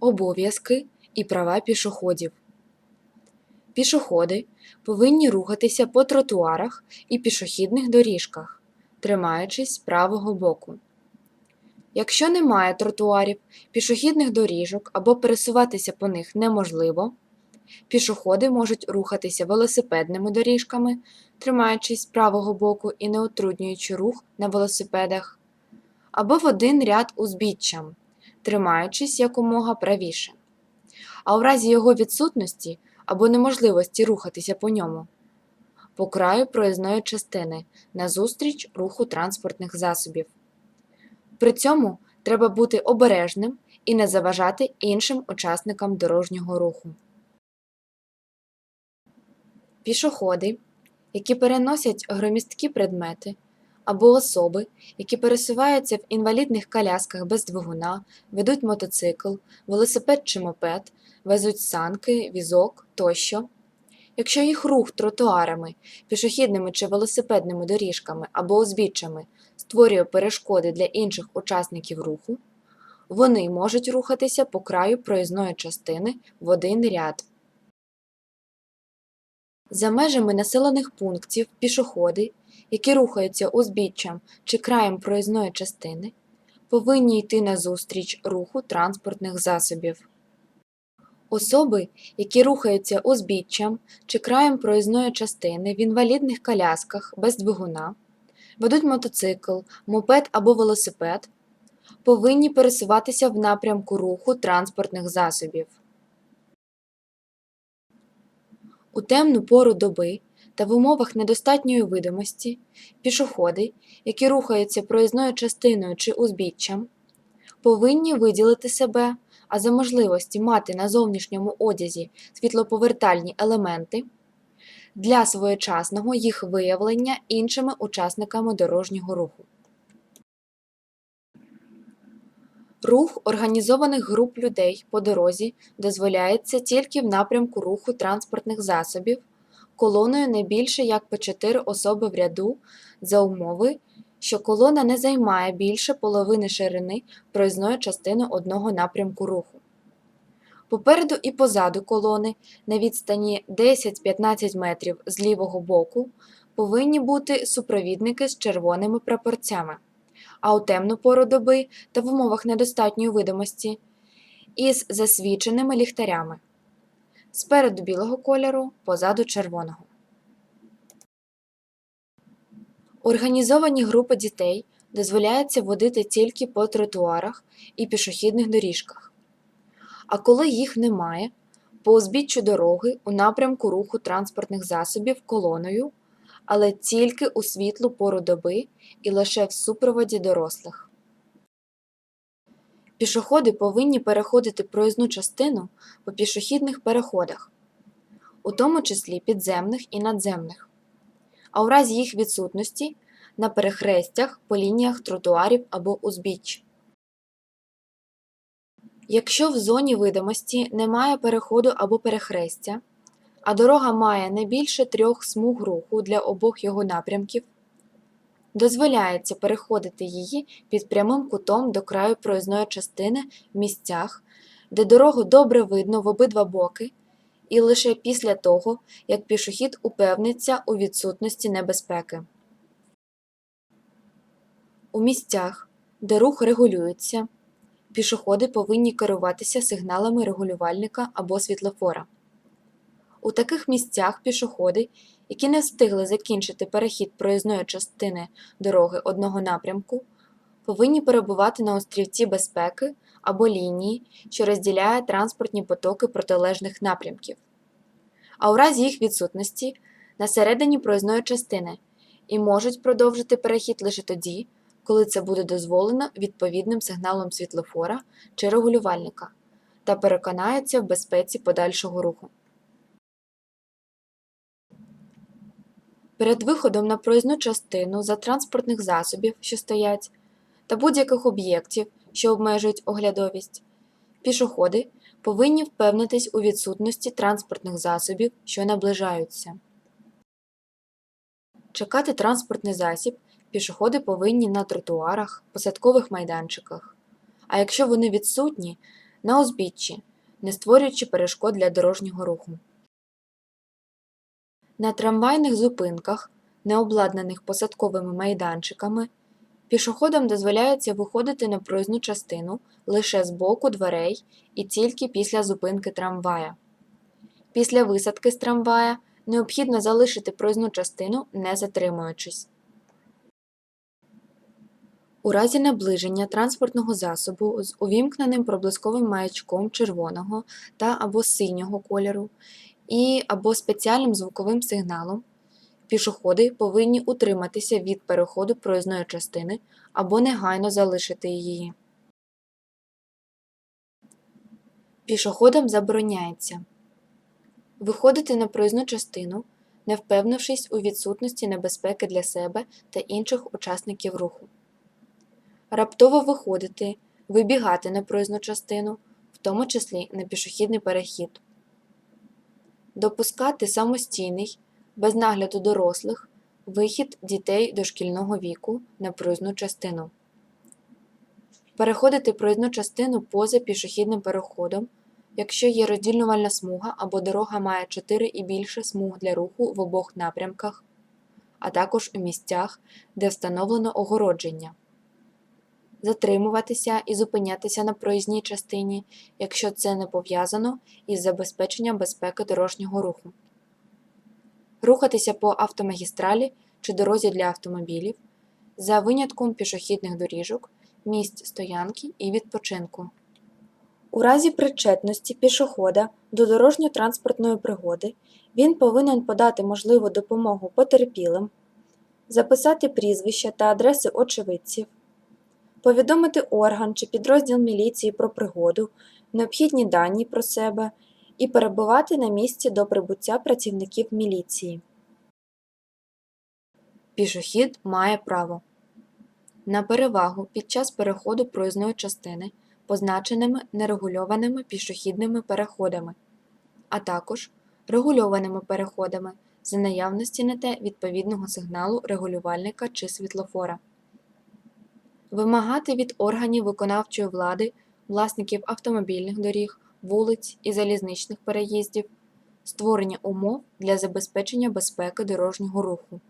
обов'язки і права пішоходів. Пішоходи повинні рухатися по тротуарах і пішохідних доріжках, тримаючись правого боку. Якщо немає тротуарів, пішохідних доріжок або пересуватися по них неможливо, пішоходи можуть рухатися велосипедними доріжками, тримаючись правого боку і не утруднюючи рух на велосипедах, або в один ряд узбіччям, тримаючись якомога правіше. А у разі його відсутності або неможливості рухатися по ньому, по краю проїзної частини назустріч руху транспортних засобів. При цьому треба бути обережним і не заважати іншим учасникам дорожнього руху. Пішоходи, які переносять громісткі предмети, або особи, які пересуваються в інвалідних колясках без двигуна, ведуть мотоцикл, велосипед чи мопед, везуть санки, візок тощо. Якщо їх рух тротуарами, пішохідними чи велосипедними доріжками або узбіччями створює перешкоди для інших учасників руху, вони можуть рухатися по краю проїзної частини в один ряд. За межами населених пунктів пішоходи, які рухаються узбіччям чи краєм проїзної частини, повинні йти назустріч руху транспортних засобів. Особи, які рухаються узбіччям чи краєм проїзної частини в інвалідних колясках без двигуна, ведуть мотоцикл, мопед або велосипед, повинні пересуватися в напрямку руху транспортних засобів. У темну пору доби та в умовах недостатньої видимості пішоходи, які рухаються проїзною частиною чи узбіччям, повинні виділити себе, а за можливості мати на зовнішньому одязі світлоповертальні елементи для своєчасного їх виявлення іншими учасниками дорожнього руху. Рух організованих груп людей по дорозі дозволяється тільки в напрямку руху транспортних засобів колоною не більше як по 4 особи в ряду за умови, що колона не займає більше половини ширини проїзної частини одного напрямку руху. Попереду і позаду колони на відстані 10-15 метрів з лівого боку повинні бути супровідники з червоними прапорцями, а у темну пору доби та в умовах недостатньої видимості із засвіченими ліхтарями. Спереду білого кольору, позаду червоного. Організовані групи дітей дозволяється водити тільки по тротуарах і пішохідних доріжках. А коли їх немає, по узбіччю дороги у напрямку руху транспортних засобів колоною, але тільки у світлу пору доби і лише в супроводі дорослих. Пішоходи повинні переходити проїзну частину по пішохідних переходах, у тому числі підземних і надземних, а у разі їх відсутності на перехрестях по лініях тротуарів або узбіч. Якщо в зоні видимості немає переходу або перехрестя, а дорога має не більше трьох смуг руху для обох його напрямків, дозволяється переходити її під прямим кутом до краю проїзної частини в місцях, де дорогу добре видно в обидва боки, і лише після того, як пішохід упевниться у відсутності небезпеки. У місцях, де рух регулюється, пішоходи повинні керуватися сигналами регулювальника або світлофора. У таких місцях пішоходи, які не встигли закінчити перехід проїзної частини дороги одного напрямку, повинні перебувати на острівці безпеки або лінії, що розділяє транспортні потоки протилежних напрямків, а у разі їх відсутності на середині проїзної частини і можуть продовжити перехід лише тоді, коли це буде дозволено відповідним сигналом світлофора чи регулювальника та переконаються в безпеці подальшого руху. Перед виходом на проїзну частину за транспортних засобів, що стоять, та будь-яких об'єктів, що обмежують оглядовість, пішоходи повинні впевнитись у відсутності транспортних засобів, що наближаються. Чекати транспортний засіб пішоходи повинні на тротуарах, посадкових майданчиках, а якщо вони відсутні, на узбіччі, не створюючи перешкод для дорожнього руху. На трамвайних зупинках, не обладнаних посадковими майданчиками, пішоходам дозволяється виходити на проїзну частину лише з боку дверей і тільки після зупинки трамвая. Після висадки з трамвая необхідно залишити проїзну частину, не затримуючись. У разі наближення транспортного засобу з увімкненим проблисковим маячком червоного та або синього кольору і або спеціальним звуковим сигналом пішоходи повинні утриматися від переходу проїзної частини або негайно залишити її. Пішоходам забороняється виходити на проїзну частину, не впевнившись у відсутності небезпеки для себе та інших учасників руху. Раптово виходити, вибігати на проїзну частину, в тому числі на пішохідний перехід. Допускати самостійний, без нагляду дорослих, вихід дітей дошкільного віку на проїзну частину. Переходити проїзну частину поза пішохідним переходом, якщо є розділювальна смуга або дорога має 4 і більше смуг для руху в обох напрямках, а також у місцях, де встановлено огородження. Затримуватися і зупинятися на проїзній частині, якщо це не пов'язано із забезпеченням безпеки дорожнього руху. Рухатися по автомагістралі чи дорозі для автомобілів за винятком пішохідних доріжок, місць стоянки і відпочинку. У разі причетності пішохода до дорожньо-транспортної пригоди він повинен подати можливу допомогу потерпілим, записати прізвища та адреси очевидців, повідомити орган чи підрозділ міліції про пригоду, необхідні дані про себе і перебувати на місці до прибуття працівників міліції. Пішохід має право на перевагу під час переходу проїзної частини позначеними нерегульованими пішохідними переходами, а також регульованими переходами за наявності на те відповідного сигналу регулювальника чи світлофора. Вимагати від органів виконавчої влади, власників автомобільних доріг, вулиць і залізничних переїздів створення умов для забезпечення безпеки дорожнього руху.